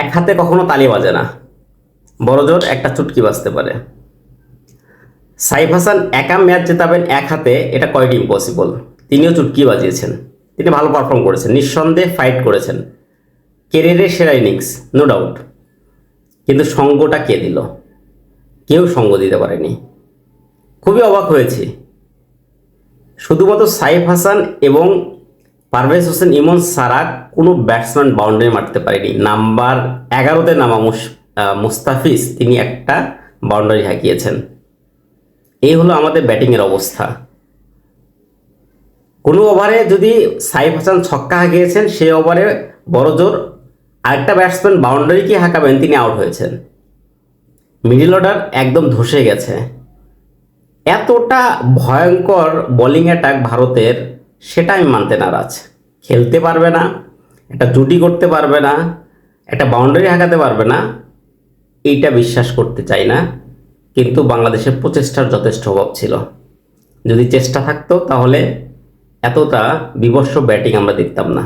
এক হাতে কখনো তালি বাজে না। বড়জোর একটা চুটকি বাজতে পারে। সাইফ হাসান একা ম্যাচ জেতাবেন এক হাতে, এটা কয়েকটি ইম্পসিবল তিনিও চুটকি বাজিয়েছেন। তিনি ভালো পারফর্ম করেছেন, নিঃসন্দেহে ফাইট করেছেন। কেরিয়ারের সেরা ইনিংস নো ডাউট কিন্তু সঙ্গটা কে দিল? কেউ সঙ্গ দিতে পারেনি। খুবই অবাক হয়েছি। শুধুমাত্র সাইফ হাসান এবং পারভেজ হোসেন ইমন সারা কোনো ব্যাটসম্যান বাউন্ডারি মারতে পারেনি। নাম্বার এগারোতে নামা মুস- মুস্তাফিজ, তিনি একটা বাউন্ডারি হাঁকিয়েছেন। এই হলো আমাদের ব্যাটিংয়ের অবস্থা। কোনো ওভারে যদি সাইফ হাসান ছক্কা হাঁকিয়েছেন, সেই ওভারে বড় জোর আরেকটা ব্যাটসম্যান বাউন্ডারিকে হাঁকাবেন, তিনি আউট হয়েছেন। মিডিল অর্ডার একদম ধসে গেছে। এতটা ভয়ঙ্কর বোলিং অ্যাটাক ভারতের, সেটা আমি মানতে নারাজ। খেলতে পারবে না, একটা জুটি করতে পারবে না, একটা বাউন্ডারি হাঁকাতে পারবে না, এইটা বিশ্বাস করতে চাই না। কিন্তু বাংলাদেশের প্রচেষ্টার যথেষ্ট অভাব ছিল। যদি চেষ্টা থাকতো তাহলে এতটা বিবর্ষ ব্যাটিং আমরা দেখতাম না।